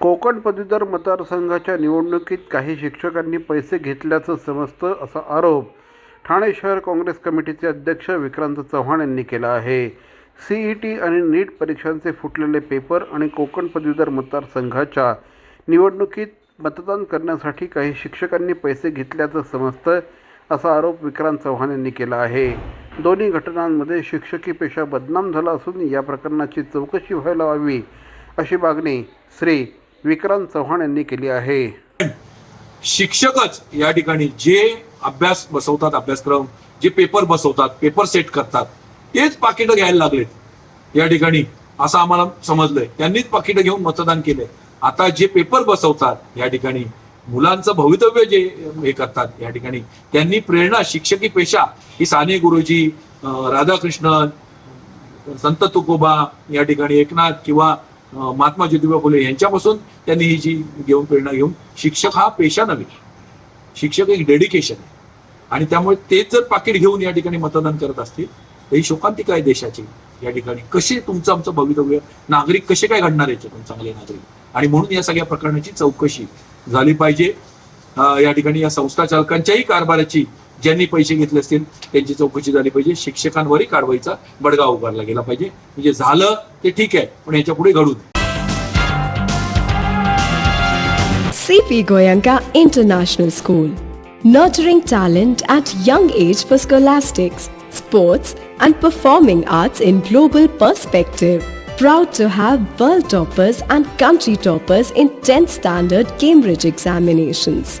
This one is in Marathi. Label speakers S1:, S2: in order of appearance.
S1: कोकण पदवीधर मतदारसंघाच्या निवडणुकीत काही शिक्षकांनी पैसे घेतल्याचं समजतं असा आरोप ठाणे शहर काँग्रेस कमिटीचे अध्यक्ष विक्रांत चव्हाण यांनी केला आहे. सी ई टी आणि नीट परीक्षांचे फुटलेले पेपर आणि कोकण पदवीधर मतदारसंघाच्या निवडणुकीत मतदान करण्यासाठी काही शिक्षकांनी पैसे घेतल्याचं समजतं असा आरोप विक्रांत चव्हाण यांनी केला आहे. दोन्ही घटनांमध्ये शिक्षकी पेशा बदनाम झाला असून या प्रकरणाची चौकशी व्हायला हवी अशी मागणी श्री विक्रांत चव्हाण यांनी केली आहे.
S2: शिक्षकच या ठिकाणी जे अभ्यास बसवतात अभ्यासक्रम जे पेपर बसवतात पेपर सेट करतात तेच पाकिटं घ्यायला लागलेत. या ठिकाणी असं आम्हाला समजलंय. त्यांनीच पाकिटं घेऊन मतदान केलंय. आता जे पेपर बसवतात या ठिकाणी मुलांचं भवितव्य जे हे करतात या ठिकाणी त्यांनी प्रेरणा शिक्षकी पेशा ही साने गुरुजी राधाकृष्णन संत तुकोबा या ठिकाणी एकनाथ किंवा महात्मा ज्योतिबा फुले यांच्यापासून त्यांनी ही जी घेऊन प्रेरणा घेऊन शिक्षक हा पेशा नव्हे. शिक्षक एक डेडिकेशन आहे. आणि त्यामुळे तेच जर पाकिट घेऊन या ठिकाणी मतदान करत असतील तर ही शोकांतिका आहे देशाची? या ठिकाणी कसे तुमचं आमचं भवितव्य? नागरिक कसे काय घडणार याच्यातून चांगले नागरिक. आणि म्हणून या सगळ्या प्रकरणाची चौकशी झाली पाहिजे. या ठिकाणी या संस्था चालकांच्याही कारभाराची ज्यांनी पैसे घेतले असतील त्यांची चौकशी झाली पाहिजे. शिक्षकांवरही कारवाईचा बडगा उभारला गेला पाहिजे. म्हणजे झालं ते ठीक आहे पण याच्यापुढे घडून
S3: CP Goenka international school nurturing talent at young age for scholastics sports and performing arts in global perspective proud to have world toppers and country toppers in tenth standard Cambridge examinations